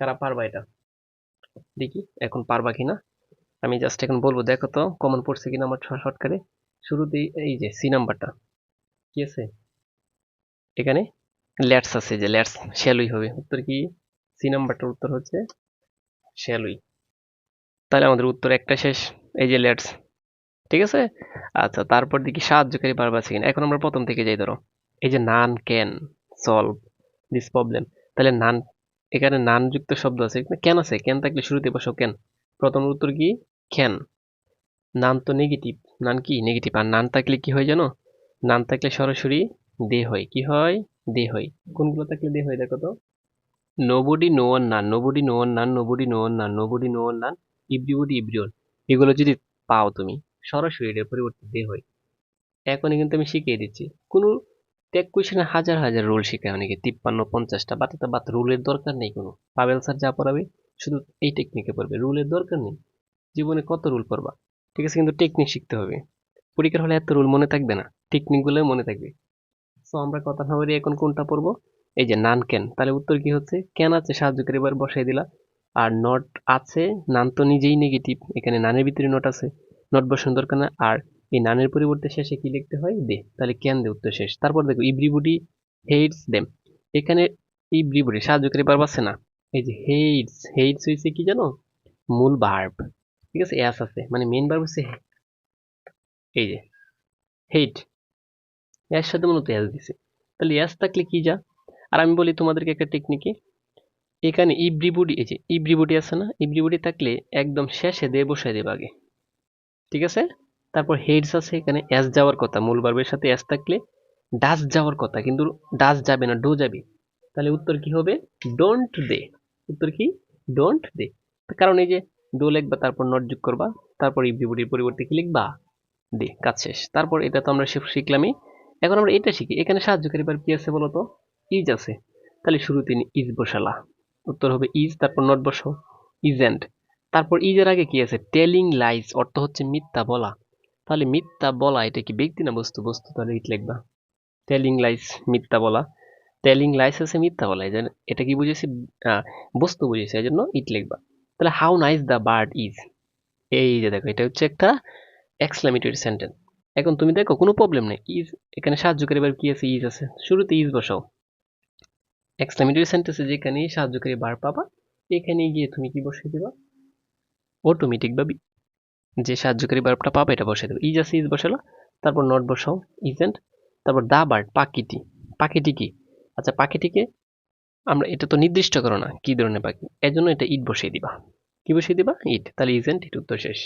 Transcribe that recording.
কারা পারবা এটা? দেখি, এখন পারবা কিনা? আমি জাস্ট এখন বলব, দেখো তো কমন পড়ছে কিনা আমার শর্টকাটে শুরুতেই এই যে সি নাম্বারটা কি আছে? এখানে ল্যাটস আছে যে ল্যাটস শ্যালুই হবে। উত্তর কি? সি নাম্বারটার উত্তর হচ্ছে শ্যালুই। তাহলে আমাদের উত্তর একটা শেষ, এই যে লেটস। ঠিক আছে? আচ্ছা তারপর দেখি সাহায্যকারী বারবার আছে কিনা। এখন আমরা প্রথম থেকে যাই, ধরো। এই যে none can solve this problem তাহলে নান এখানে নান যুক্ত শব্দ আছে। ক্যান আছে। ক্যান থাকলে শুরুতে বসো ক্যান প্রথম উত্তর কি? ক্যান নান তো নেগেটিভ নান কি? নেগেটিভ আর নান থাকলে কি হয় জানো? নান থাকলে সরাসরি দে হয়। কি হয়? দে হয়। কোনগুলো থাকলে দে হয় দেখো তো? Nobody no one none nobody no one none nobody no one none nobody no one none everybody everyone এগুলো যদি পাও তুমি, সরাসরি এর পরিবর্তে দে হয়। এখনই কিন্তু আমি শিখিয়ে দিচ্ছি। কোনো টেক কোয়েশনে হাজার হাজার রুল শেখায় অনেকে, তিপ্পান্ন, পঞ্চাশটা। বাতাতে বাত রুলের দরকার নেই কোনো। পাবেল স্যার যা পড়াবে, শুধু এই টেকনিকে পড়বে। রুলের দরকার নেই। জীবনে কত রুল পড়বা? ঠিক আছে, কিন্তু টেকনিক শিখতে হবে। পরীক্ষার হলে এত রুল মনে থাকবে না। টেকনিকগুলো মনে থাকবে। সো আমরা কথা না বলি এখন কোনটা পড়ব? এই যে নান ক্যান তাহলে উত্তর কি হচ্ছে? ক্যান আছে, সাহায্যকারী এবার বসাই দিলা। আর নট আছে নান তো নিজেই নেগেটিভ এখানে নানের ভিতরে নট আছে। নট বসানোর দরকার না। আর এই নানের পরিবর্তে শেষে কি লিখতে হয়? দে। তাহলে ক্যান দে উত্তর শেষ? তারপর দেখো ইব্রিবডি হেইটস দেম। এখানে ইব্রিবডি সাহায্যকারী বার আছে না? এই যে হেইটস হেইটস হয়েছে কি জানো? মূল ভার্ব ঠিক আছে? এস আছে। মানে মেন ভার্ব হচ্ছে এই যে হেইট এর সাথে মূলত এস দিছে। তাহলে এস থাকলে কি যা? আর আমি বলি তোমাদেরকে একটা টেকনিকে এখানে ইব্রিবডি এই যে ইব্রিবডি আছে না? ইব্রিবডি থাকলে একদম শেষে দে বসাই দেবে আগে। ঠিক আছে? তারপর হেডস আছে এখানে এস যাওয়ার কথা। মূল বার্বের সাথে এস থাকলে ডাস যাওয়ার কথা, কিন্তু ডাস যাবে না ডো যাবে। তাহলে উত্তর কি হবে? Don't they. উত্তর কি? Don't they. কারণ এই যে ডো লিখবা, তারপর নট যোগ করবা, তারপর ইব্রিবডির পরিবর্তে কি লিখবা? দে, কাজ শেষ। তারপর এটা তো আমরা শিখলামই। এখন আমরা এটা শিখি। এখানে সাহায্যকারী বার কি আছে বলতো? ইজ আছে। তাহলে শুরু তিনি ইজ বসালা। উত্তর হবে ইজ তারপর নট বসো। ইজ ইজেন্ট তারপর ইজের আগে কি আছে? টেলিং লাইজ অর্থ হচ্ছে মিথ্যা বলা। তাহলে মিথ্যা বলা, এটা কি ব্যক্তি না বস্তু? বস্তু তাহলে ইট লিখবা। টেলিং লাইস মিথ্যা বলা। টেলিং লাইস আছে মিথ্যা বলা, এই এটা কি বুঝেছি? বস্তু বুঝেছি, এই জন্য ইট লিখবা। তাহলে how nice the bird is এই যে দেখো, এটা হচ্ছে একটা এক্সক্লামেটরি সেন্টেন্স এখন তুমি দেখো, কোনো প্রবলেম নেই। ইজ এখানে সাহায্যকারী বার কি আছে? ইজ আছে। শুরুতে ইজ বসাও। এক্সক্লামেটরি সেন্টেন্সে যেখানে সাহায্যকারী বার পাবা এখানে গিয়ে তুমি কি বসিয়ে দিবা? অটোমেটিক ভাবে। যে সাহায্যকারী বার্বটা পাবে এটা বসে দেবে। ইজ আছে ইজ বসালো, তারপর নট বসাও ইজেন্ট তারপর দা বার্ড পাখিটি। পাখিটি কি? আচ্ছা পাখিটিকে আমরা, এটা তো নির্দিষ্ট করো না, কি ধরনের পাখি? এজন্য জন্য এটা ইট বসিয়ে দিবা। কি বসিয়ে দিবা? ইট তাহলে ইজেন্ট ইট উত্তর শেষ।